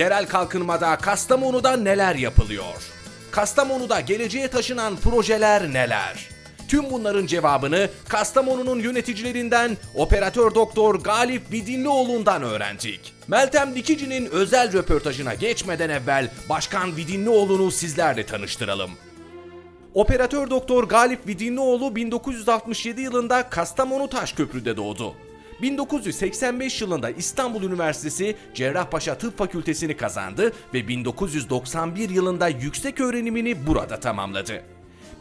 Yerel kalkınmada Kastamonu'da neler yapılıyor? Kastamonu'da geleceğe taşınan projeler neler? Tüm bunların cevabını Kastamonu'nun yöneticilerinden operatör doktor Galip Vidinlioğlu'ndan öğrendik. Meltem Dikici'nin özel röportajına geçmeden evvel Başkan Vidinlioğlu'nu sizlerle tanıştıralım. Operatör doktor Galip Vidinlioğlu 1967 yılında Kastamonu Taşköprü'de doğdu. 1985 yılında İstanbul Üniversitesi Cerrahpaşa Tıp Fakültesini kazandı ve 1991 yılında yüksek öğrenimini burada tamamladı.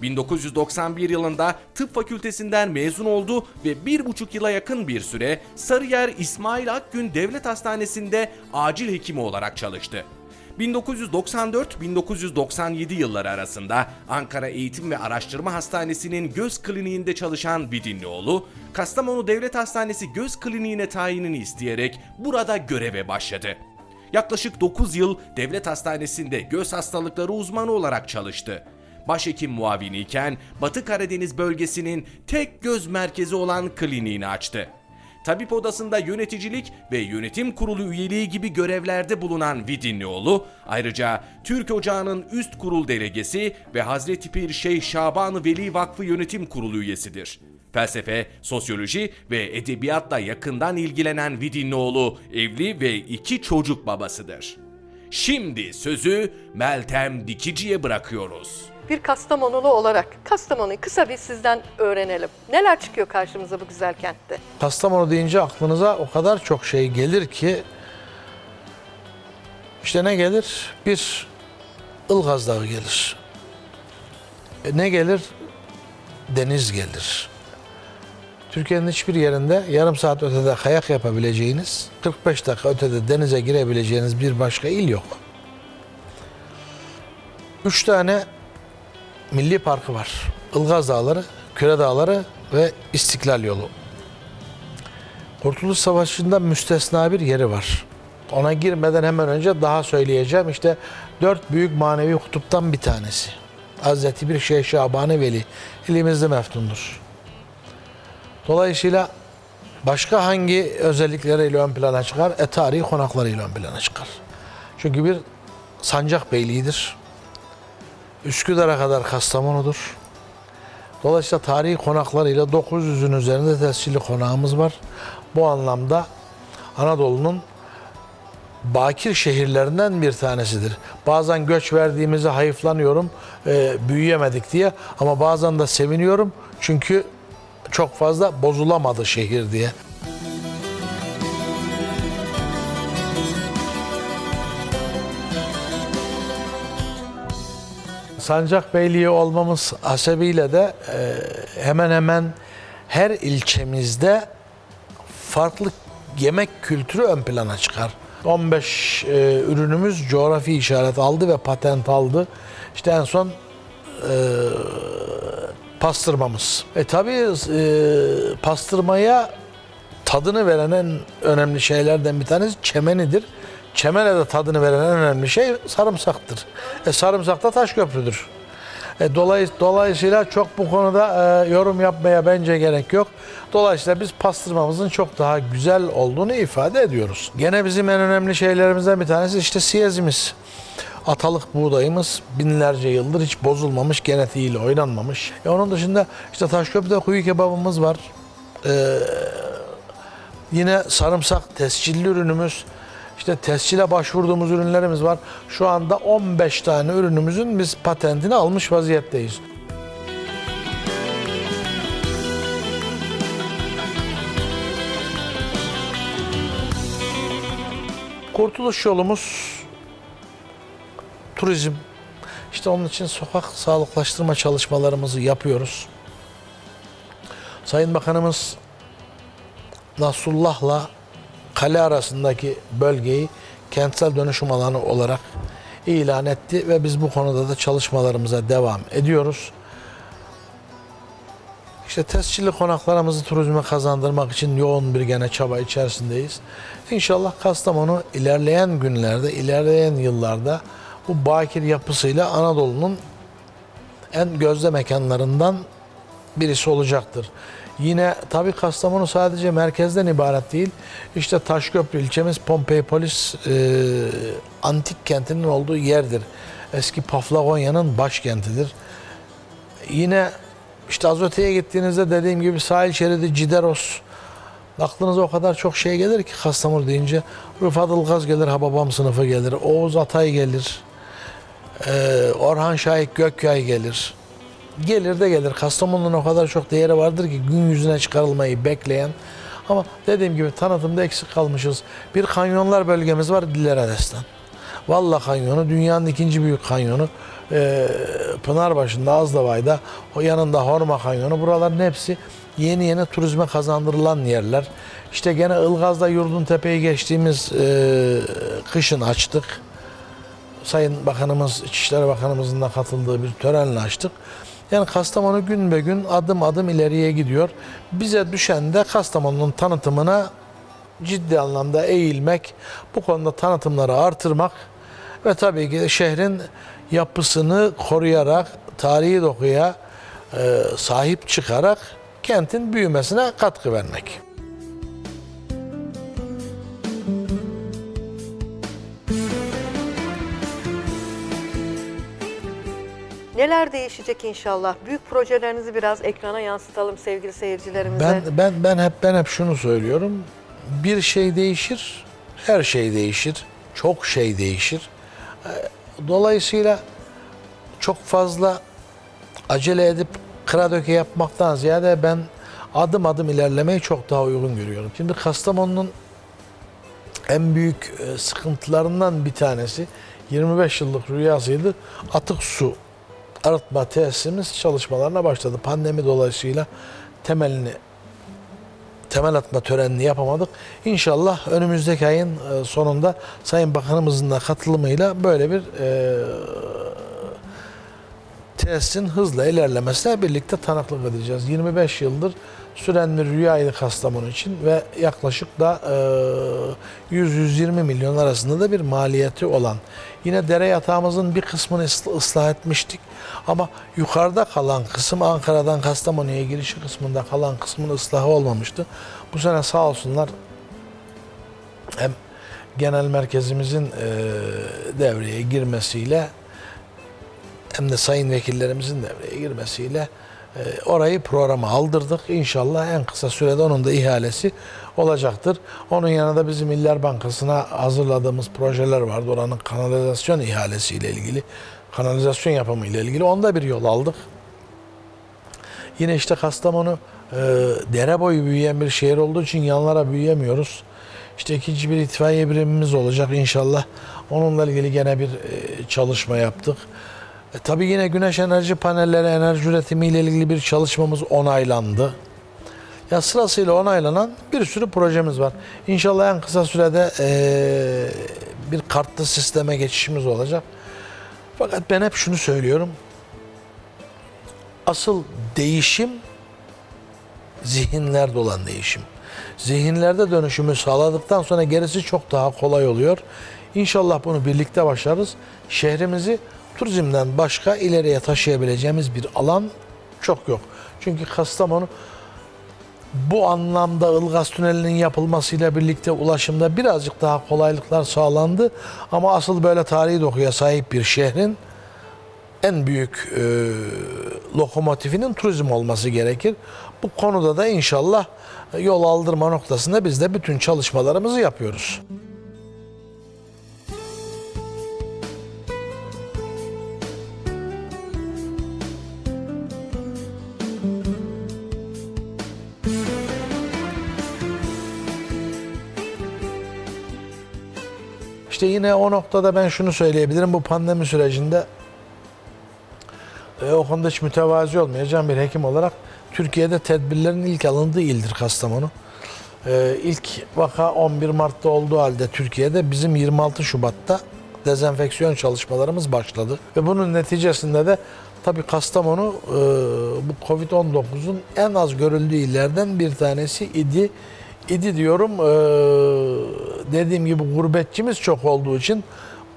1991 yılında tıp fakültesinden mezun oldu ve bir buçuk yıla yakın bir süre Sarıyer İsmail Akgün Devlet Hastanesi'nde acil hekimi olarak çalıştı. 1994-1997 yılları arasında Ankara Eğitim ve Araştırma Hastanesi'nin göz kliniğinde çalışan Vidinlioğlu, Kastamonu Devlet Hastanesi Göz Kliniğine tayinini isteyerek burada göreve başladı. Yaklaşık 9 yıl devlet hastanesinde göz hastalıkları uzmanı olarak çalıştı. Başhekim muaviniyken Batı Karadeniz bölgesinin tek göz merkezi olan kliniğini açtı. Tabip odasında yöneticilik ve yönetim kurulu üyeliği gibi görevlerde bulunan Vidinlioğlu, ayrıca Türk Ocağı'nın üst kurul delegesi ve Hazreti Pir Şeyh Şaban Veli Vakfı Yönetim Kurulu üyesidir. Felsefe, sosyoloji ve edebiyatla yakından ilgilenen Vidinlioğlu evli ve iki çocuk babasıdır. Şimdi sözü Meltem Dikici'ye bırakıyoruz. Bir Kastamonulu olarak Kastamonu'yu kısa bir sizden öğrenelim. Neler çıkıyor karşımıza bu güzel kentte? Kastamonu deyince aklınıza o kadar çok şey gelir ki işte ne gelir? Bir Ilgaz Dağı gelir. E, ne gelir? Deniz gelir. Türkiye'nin hiçbir yerinde yarım saat ötede kayak yapabileceğiniz, 45 dakika ötede denize girebileceğiniz bir başka il yok. Üç tane milli parkı var. Ilgaz Dağları, Küre Dağları ve İstiklal Yolu. Kurtuluş Savaşı'nda müstesna bir yeri var. Ona girmeden hemen önce daha söyleyeceğim. İşte dört büyük manevi kutuptan bir tanesi. Hazreti bir Şeyh Şabanı Veli elimizde meftundur. Dolayısıyla başka hangi özellikleriyle ön plana çıkar? E tarihi konaklarıyla ön plana çıkar. Çünkü bir sancak beyliğidir. Üsküdar'a kadar Kastamonu'dur. Dolayısıyla tarihi konaklarıyla 900'ün üzerinde tescilli konağımız var. Bu anlamda Anadolu'nun bakir şehirlerinden bir tanesidir. Bazen göç verdiğimizi hayıflanıyorum, e, büyüyemedik diye ama bazen de seviniyorum çünkü çok fazla bozulamadı şehir diye. Sancakbeyliği olmamız hasebiyle de e, hemen hemen her ilçemizde farklı yemek kültürü ön plana çıkar. 15 e, ürünümüz coğrafi işaret aldı ve patent aldı. İşte en son e, pastırmamız. E tabi e, pastırmaya tadını veren en önemli şeylerden bir tanesi çemenidir. Çemene de tadını veren en önemli şey sarımsaktır. E, sarımsak da taş köprüdür. E, dolay, dolayısıyla çok bu konuda e, yorum yapmaya bence gerek yok. Dolayısıyla biz pastırmamızın çok daha güzel olduğunu ifade ediyoruz. Gene bizim en önemli şeylerimizden bir tanesi işte siyezimiz. Atalık buğdayımız binlerce yıldır hiç bozulmamış, genetiğiyle oynanmamış. E, onun dışında işte Taşköprü'de kuyu kebabımız var. E, Yine sarımsak tescilli ürünümüz. İşte tescile başvurduğumuz ürünlerimiz var. Şu anda 15 tane ürünümüzün biz patentini almış vaziyetteyiz. Kurtuluş yolumuz turizm. İşte onun için sokak sağlıklaştırma çalışmalarımızı yapıyoruz. Sayın Bakanımız Nasullah'la kale arasındaki bölgeyi kentsel dönüşüm alanı olarak ilan etti ve biz bu konuda da çalışmalarımıza devam ediyoruz. İşte tescilli konaklarımızı turizme kazandırmak için yoğun bir gene çaba içerisindeyiz. İnşallah Kastamonu ilerleyen günlerde, ilerleyen yıllarda bu bakir yapısıyla Anadolu'nun en gözde mekanlarından birisi olacaktır. Yine tabii Kastamonu sadece merkezden ibaret değil. İşte Taşköprü ilçemiz Pompeipolis e, antik kentinin olduğu yerdir. Eski Paflagonya'nın başkentidir. Yine işte az gittiğinizde dediğim gibi sahil şeridi Cideros. Aklınıza o kadar çok şey gelir ki Kastamonu deyince. Rıfat Ilgaz gelir, Hababam sınıfı gelir. Oğuz Atay gelir. Ee, Orhan Şahik Gökyay gelir. Gelir de gelir. Kastamonu'nun o kadar çok değeri vardır ki gün yüzüne çıkarılmayı bekleyen. Ama dediğim gibi tanıtımda eksik kalmışız. Bir kanyonlar bölgemiz var Dillere Destan. Valla kanyonu dünyanın ikinci büyük kanyonu. Ee, Pınarbaşı'nda, Azdavay'da, o yanında Horma kanyonu. Buraların hepsi yeni yeni turizme kazandırılan yerler. İşte gene Ilgaz'da Yurdun Tepe'yi geçtiğimiz e, kışın açtık. Sayın Bakanımız, İçişleri Bakanımızın da katıldığı bir törenle açtık. Yani Kastamonu gün be gün adım adım ileriye gidiyor. Bize düşen de Kastamonu'nun tanıtımına ciddi anlamda eğilmek, bu konuda tanıtımları artırmak ve tabii ki şehrin yapısını koruyarak, tarihi dokuya e, sahip çıkarak kentin büyümesine katkı vermek. Neler değişecek inşallah? Büyük projelerinizi biraz ekrana yansıtalım sevgili seyircilerimize. Ben ben ben hep ben hep şunu söylüyorum. Bir şey değişir, her şey değişir. Çok şey değişir. Ee, Dolayısıyla çok fazla acele edip kıra döke yapmaktan ziyade ben adım adım ilerlemeyi çok daha uygun görüyorum. Şimdi Kastamonu'nun en büyük e, sıkıntılarından bir tanesi 25 yıllık rüyasıydı. Atık su arıtma tesisimiz çalışmalarına başladı. Pandemi dolayısıyla temelini temel atma törenini yapamadık. İnşallah önümüzdeki ayın e, sonunda Sayın Bakanımızın da katılımıyla böyle bir e, tesisin hızla ilerlemesine birlikte tanıklık edeceğiz. 25 yıldır süren bir rüyaydı Kastamonu için ve yaklaşık da e, 100-120 milyon arasında da bir maliyeti olan. Yine dere yatağımızın bir kısmını ıslah- ıslah etmiştik. Ama yukarıda kalan kısım Ankara'dan Kastamonu'ya girişi kısmında kalan kısmın ıslahı olmamıştı. Bu sene sağ olsunlar hem genel merkezimizin e, devreye girmesiyle hem de sayın vekillerimizin devreye girmesiyle e, orayı programa aldırdık. İnşallah en kısa sürede onun da ihalesi olacaktır. Onun yanında bizim İller Bankası'na hazırladığımız projeler vardı. Oranın kanalizasyon ihalesi ile ilgili, kanalizasyon yapımı ile ilgili onda bir yol aldık. Yine işte Kastamonu e, dere boyu büyüyen bir şehir olduğu için yanlara büyüyemiyoruz. İşte ikinci bir itfaiye birimimiz olacak inşallah. Onunla ilgili gene bir e, çalışma yaptık. E, tabii yine güneş enerji panelleri, enerji üretimi ile ilgili bir çalışmamız onaylandı. Ya sırasıyla onaylanan bir sürü projemiz var. İnşallah en kısa sürede e, bir kartlı sisteme geçişimiz olacak. Fakat ben hep şunu söylüyorum. Asıl değişim zihinlerde olan değişim. Zihinlerde dönüşümü sağladıktan sonra gerisi çok daha kolay oluyor. İnşallah bunu birlikte başarırız. Şehrimizi turizmden başka ileriye taşıyabileceğimiz bir alan çok yok. Çünkü Kastamonu bu anlamda Ilgaz Tüneli'nin yapılmasıyla birlikte ulaşımda birazcık daha kolaylıklar sağlandı. Ama asıl böyle tarihi dokuya sahip bir şehrin en büyük e, lokomotifinin turizm olması gerekir. Bu konuda da inşallah yol aldırma noktasında biz de bütün çalışmalarımızı yapıyoruz. Yine o noktada ben şunu söyleyebilirim. Bu pandemi sürecinde e, o konuda hiç mütevazi olmayacağım bir hekim olarak Türkiye'de tedbirlerin ilk alındığı ildir Kastamonu. E, ilk vaka 11 Mart'ta olduğu halde Türkiye'de bizim 26 Şubat'ta dezenfeksiyon çalışmalarımız başladı. Ve bunun neticesinde de tabii Kastamonu e, bu Covid-19'un en az görüldüğü illerden bir tanesi idi. İdi diyorum e, dediğim gibi gurbetçimiz çok olduğu için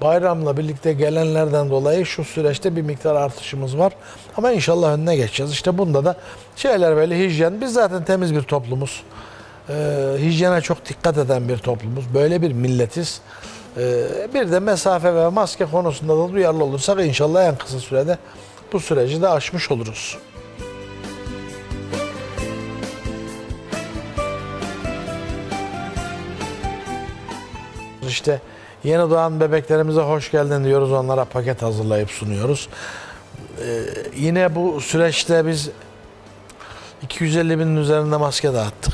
Bayramla birlikte gelenlerden dolayı şu süreçte bir miktar artışımız var. Ama inşallah önüne geçeceğiz. İşte bunda da şeyler böyle hijyen. Biz zaten temiz bir toplumuz. Ee, hijyene çok dikkat eden bir toplumuz. Böyle bir milletiz. Ee, bir de mesafe ve maske konusunda da duyarlı olursak inşallah en kısa sürede bu süreci de aşmış oluruz. İşte yeni doğan bebeklerimize hoş geldin diyoruz. Onlara paket hazırlayıp sunuyoruz. Ee, yine bu süreçte biz 250 binin üzerinde maske dağıttık.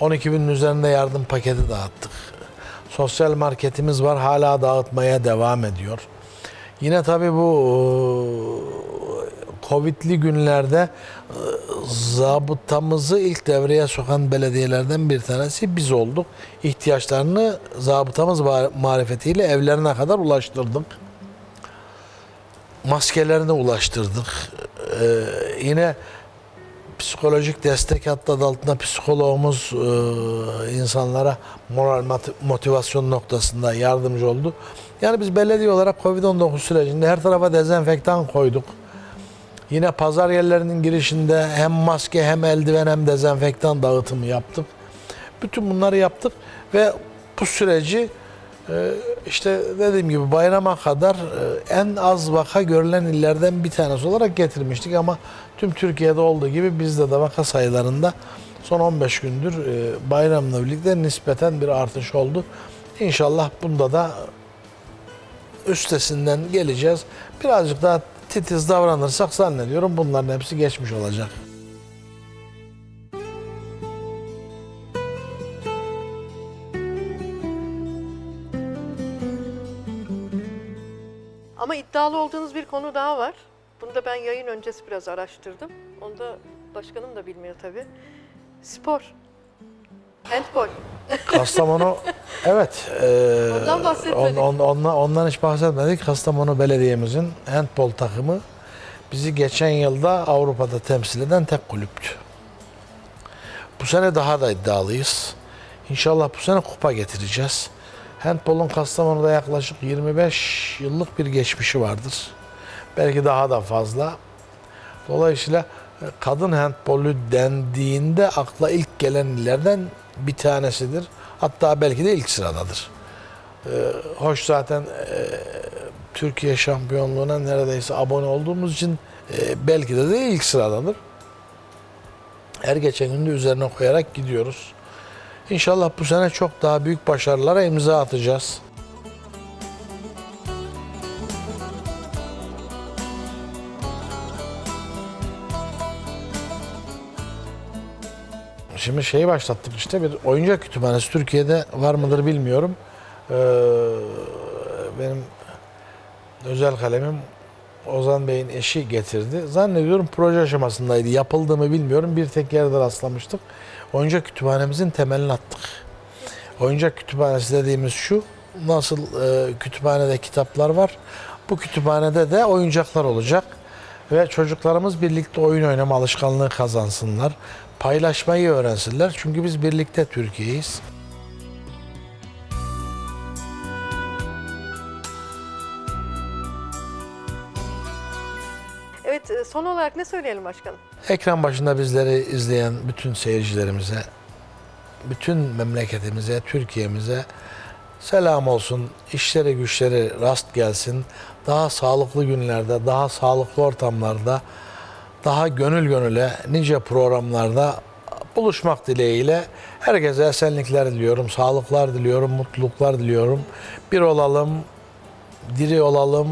12 binin üzerinde yardım paketi dağıttık. Sosyal marketimiz var hala dağıtmaya devam ediyor. Yine tabii bu Covid'li günlerde e, zabıtamızı ilk devreye sokan belediyelerden bir tanesi biz olduk. İhtiyaçlarını zabıtamız ma- marifetiyle evlerine kadar ulaştırdık. Maskelerini ulaştırdık. Ee, yine psikolojik destek hatta adı altında psikologumuz e, insanlara moral mot- motivasyon noktasında yardımcı oldu. Yani biz belediye olarak Covid-19 sürecinde her tarafa dezenfektan koyduk. Yine pazar yerlerinin girişinde hem maske hem eldiven hem dezenfektan dağıtımı yaptık. Bütün bunları yaptık ve bu süreci e, işte dediğim gibi bayrama kadar e, en az vaka görülen illerden bir tanesi olarak getirmiştik ama tüm Türkiye'de olduğu gibi bizde de vaka sayılarında son 15 gündür e, bayramla birlikte nispeten bir artış oldu. İnşallah bunda da üstesinden geleceğiz. Birazcık daha titiz davranırsak zannediyorum bunların hepsi geçmiş olacak. Ama iddialı olduğunuz bir konu daha var. Bunu da ben yayın öncesi biraz araştırdım. Onu da başkanım da bilmiyor tabii. Spor. Handball. Kastamonu evet. E, Ondan bahsetmedik. on- on- onla- ondan hiç bahsetmedik. Kastamonu Belediye'mizin handbol takımı bizi geçen yılda Avrupa'da temsil eden tek kulüptü. Bu sene daha da iddialıyız. İnşallah bu sene kupa getireceğiz. Handbolun Kastamonu'da yaklaşık 25 yıllık bir geçmişi vardır. Belki daha da fazla. Dolayısıyla e, kadın handbolü dendiğinde akla ilk gelen illerden bir tanesidir. Hatta belki de ilk sıradadır. Ee, hoş zaten e, Türkiye şampiyonluğuna neredeyse abone olduğumuz için e, belki de de ilk sıradadır. Her geçen gün de üzerine koyarak gidiyoruz. İnşallah bu sene çok daha büyük başarılara imza atacağız. Şimdi şeyi başlattık işte bir oyuncak kütüphanesi Türkiye'de var mıdır bilmiyorum. Ee, benim özel kalemim Ozan Bey'in eşi getirdi. Zannediyorum proje aşamasındaydı. Yapıldı mı bilmiyorum. Bir tek yerde rastlamıştık. Oyuncak kütüphanemizin temelini attık. Oyuncak kütüphanesi dediğimiz şu. Nasıl e, kütüphanede kitaplar var. Bu kütüphanede de oyuncaklar olacak. Ve çocuklarımız birlikte oyun oynama alışkanlığı kazansınlar. Paylaşmayı öğrensinler. Çünkü biz birlikte Türkiye'yiz. Evet e, son olarak ne söyleyelim başkanım? Ekran başında bizleri izleyen bütün seyircilerimize, bütün memleketimize, Türkiye'mize selam olsun. İşleri güçleri rast gelsin. Daha sağlıklı günlerde, daha sağlıklı ortamlarda, daha gönül gönüle nice programlarda buluşmak dileğiyle herkese esenlikler diliyorum, sağlıklar diliyorum, mutluluklar diliyorum. Bir olalım, diri olalım,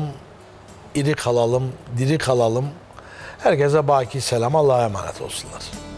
iri kalalım, diri kalalım. Herkese baki selam, Allah'a emanet olsunlar.